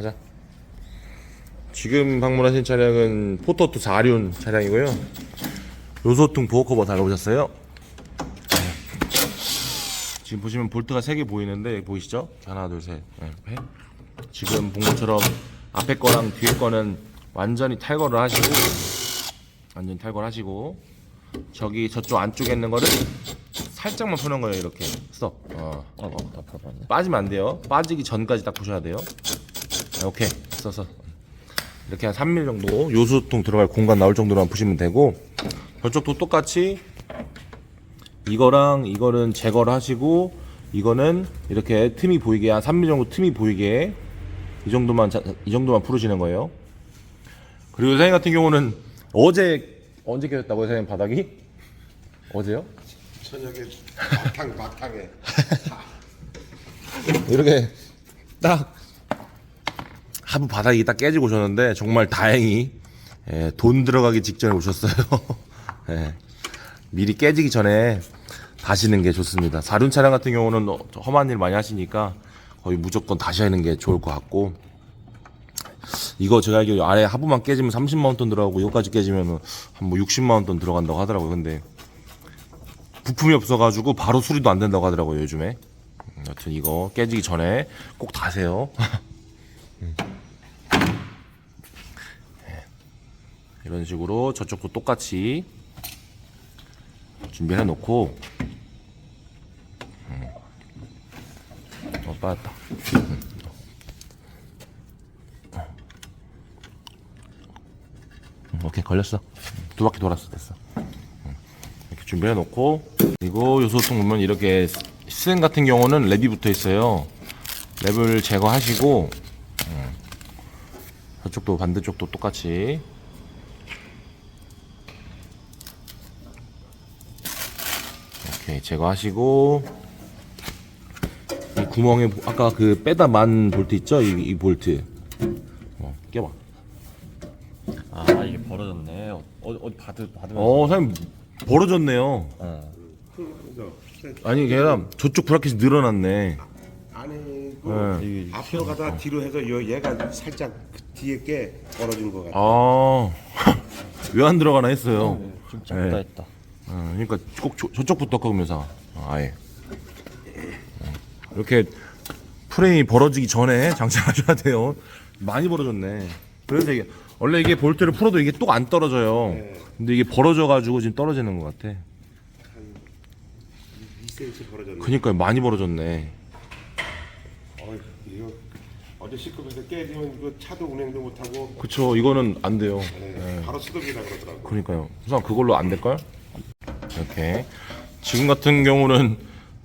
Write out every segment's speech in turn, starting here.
가자. 지금 방문하신 차량은 포토2 4륜 차량이고요. 요소통 보호 커버 달아보셨어요. 네. 지금 보시면 볼트가 3개 보이는데 보이시죠? 하나, 둘, 셋, 넷, 넷. 지금 본 것처럼 앞에 거랑 뒤에 거는 완전히 탈거를 하시고 완전 탈거를 하시고 저기 저쪽 안쪽에 있는 거를 살짝만 푸는 거예요 이렇게 스톱 어. 어, 다 풀어봤네. 빠지면 안 돼요 빠지기 전까지 딱 푸셔야 돼요 네, 오케이 써서 이렇게 한 3mm 정도 요수통 들어갈 공간 나올 정도로만 푸시면 되고 저쪽도 똑같이 이거랑 이거는 제거를 하시고 이거는 이렇게 틈이 보이게 한 3mm 정도 틈이 보이게 이 정도만 자- 이 정도만 풀으시는 거예요. 그리고 사장님 같은 경우는 어제 언제 깨졌다고요, 사장님 바닥이? 어제요? 저녁에 막탕 막탕에 이렇게 딱 하부 바닥이 딱 깨지고 오셨는데 정말 다행히 예, 돈 들어가기 직전에 오셨어요. 예, 미리 깨지기 전에 다시는 게 좋습니다. 사륜 차량 같은 경우는 어, 험한 일 많이 하시니까 거의 무조건 다시 하는 게 좋을 것 같고 이거 제가 알기로 아래 하부만 깨지면 30만 원돈 들어가고 이거까지 깨지면 한뭐 60만 원돈 들어간다고 하더라고요. 근데 부품이 없어가지고 바로 수리도 안 된다고 하더라고요 요즘에. 음, 여튼 이거 깨지기 전에 꼭 다세요. 음. 네. 이런 식으로 저쪽도 똑같이 준비해 놓고 음. 어 빠졌다. 음. 음, 오케이 걸렸어. 음, 두 바퀴 돌았어 됐어. 이렇게 준비해 놓고 그리고 요소통 보면 이렇게 스탠 같은 경우는 랩이 붙어 있어요. 랩을 제거하시고 음, 저쪽도 반대쪽도 똑같이 제거하시고 이 구멍에 아까 그 빼다 만 볼트 있죠? 이, 이 볼트 어, 껴봐. 아 이게 벌어졌네. 어, 어디 받으 받으면. 어, 사장님 벌어졌네요. 어. 아니, 걔가 저쪽 브라켓이 늘어났네. 아니고 네. 이게 앞으로 가다 뒤로 해서 요 얘가 살짝 그 뒤에 게 벌어진 것 같아. 아, 왜 안 들어가나 했어요. 좀 작다 네. 했다. 어, 그러니까 꼭 저, 저쪽부터 꺾으면서 아예 어, 이렇게 프레임이 벌어지기 전에 장착하셔야 돼요. 많이 벌어졌네. 그래서 이게 원래 이게 볼트를 풀어도 이게 또안 떨어져요. 근데 이게 벌어져가지고 지금 떨어지는 것 같아. 2cm 벌어졌네. 그니까 많이 벌어졌네. 어이, 어제 시급에서 깨지면 이거 차도 운행도 못 하고 그쵸, 이거는 안 돼요. 네, 바로 수동이라 그러더라고. 그러니까요. 우선 그걸로 안 될걸? 이렇게. 지금 같은 경우는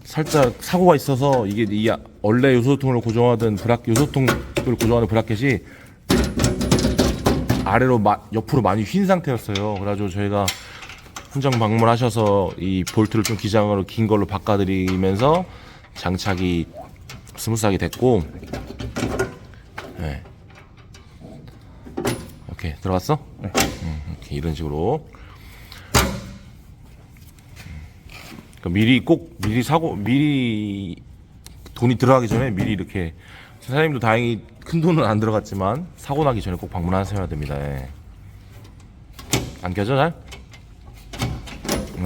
살짝 사고가 있어서 이게 이 아- 원래 요소통을 고정하던 브라 요소통을 고정하는 브라켓이 아래로 마- 옆으로 많이 휜 상태였어요. 그래가지고 저희가 현장 방문하셔서 이 볼트를 좀 기장으로 긴 걸로 바꿔드리면서 장착이 스무스하게 됐고, 네. 오케이 들어갔어? 네. 이렇게 이런 식으로. 그러니까 미리 꼭 미리 사고 미리 돈이 들어가기 전에 미리 이렇게 사장님도 다행히 큰 돈은 안 들어갔지만 사고 나기 전에 꼭 방문하셔야 됩니다. 예. 안 껴져 잘?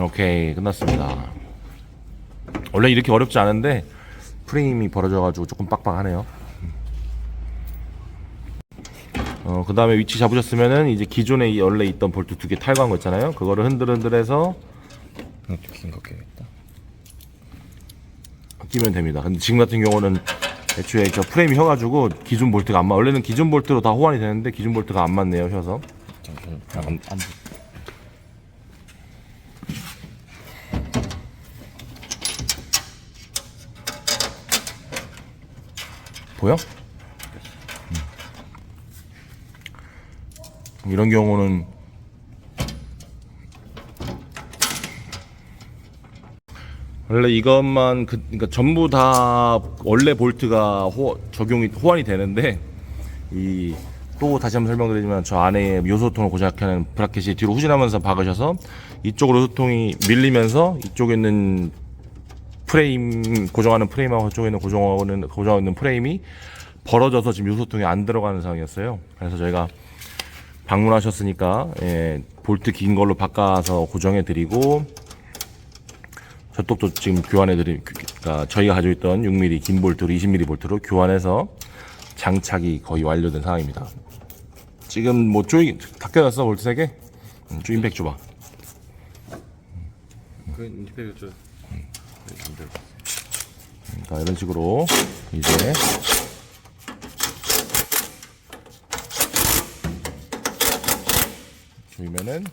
오케이 끝났습니다. 원래 이렇게 어렵지 않은데 프레임이 벌어져가지고 조금 빡빡하네요. 어, 그 다음에 위치 잡으셨으면은 이제 기존에 이 원래 있던 볼트 두 개 탈거한 거 있잖아요. 그거를 흔들흔들해서 이렇게 껴야겠다. 끼면 됩니다. 근데 지금 같은 경우는 애초에 저 프레임이 혀가지고 기존 볼트가 안 맞. 원래는 기존 볼트로 다 호환이 되는데 기존 볼트가 안 맞네요. 혀서. 안, 안, 보여? 음. 이런 경우는 원래 이것만 그 그러니까 전부 다 원래 볼트가 호, 적용이 호환이 되는데 이 또 다시 한번 설명드리지만 저 안에 요소통을 고정하는 브라켓이 뒤로 후진하면서 박으셔서 이쪽으로 요소통이 밀리면서 이쪽에 있는 프레임 고정하는 프레임하고 저쪽에 있는 고정하는 고정하고 있는 프레임이 벌어져서 지금 요소통에 안 들어가는 상황이었어요. 그래서 저희가 방문하셨으니까 예, 볼트 긴 걸로 바꿔서 고정해 드리고 저쪽도 지금 교환해 드리 그러니까 저희가 가지고 있던 6mm 긴 볼트로 20mm 볼트로 교환해서 장착이 거의 완료된 상황입니다. 지금 뭐 조이 다 껴놨어 볼트 3개? 음, 조임팩 줘봐. 그 인디페이크 좀 자, 이런 식으로 이제 조이면은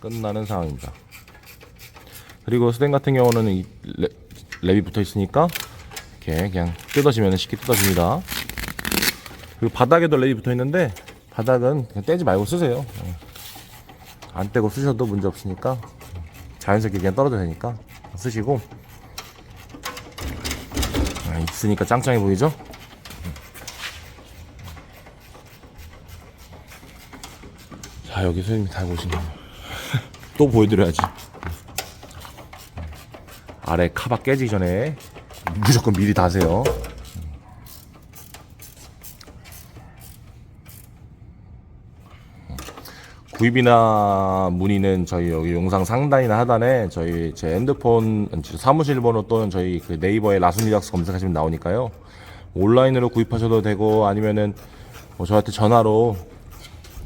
끝나는 상황입니다. 그리고 스텐 같은 경우는 이 랩, 랩이 붙어 있으니까 이렇게 그냥 뜯어지면 쉽게 뜯어집니다. 그리고 바닥에도 랩이 붙어 있는데 바닥은 그냥 떼지 말고 쓰세요. 예. 안 떼고 쓰셔도 문제 없으니까 자연스럽게 그냥 떨어져 되니까 쓰시고 아, 있으니까 짱짱해 보이죠? 자 여기 선생님이 다 보시네요 또 보여드려야지 아래 카바 깨지기 전에 무조건 미리 다세요 구입이나 문의는 저희 여기 영상 상단이나 하단에 저희 제 핸드폰 사무실 번호 또는 저희 그 네이버에 라순리락스 검색하시면 나오니까요. 온라인으로 구입하셔도 되고 아니면은 뭐 저한테 전화로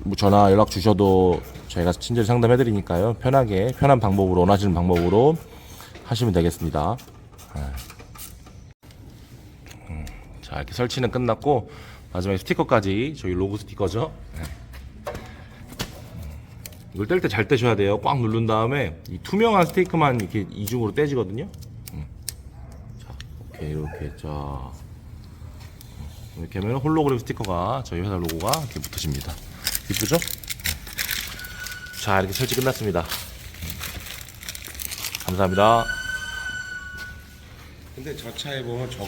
뭐 전화 연락 주셔도 저희가 친절 상담해 드리니까요. 편하게 편한 방법으로 원하시는 방법으로 하시면 되겠습니다. 네. 음, 자 이렇게 설치는 끝났고 마지막에 스티커까지 저희 로고 스티커죠. 네. 이걸 뗄 때 잘 떼셔야 돼요. 꽉 누른 다음에 이 투명한 스테이크만 이렇게 이중으로 떼지거든요. 음. 자, 이렇게 이렇게 자 이렇게 하면 홀로그램 스티커가 저희 회사 로고가 이렇게 붙어집니다. 이쁘죠? 음. 자, 이렇게 설치 끝났습니다. 음. 감사합니다. 근데 저 차에 보면 저거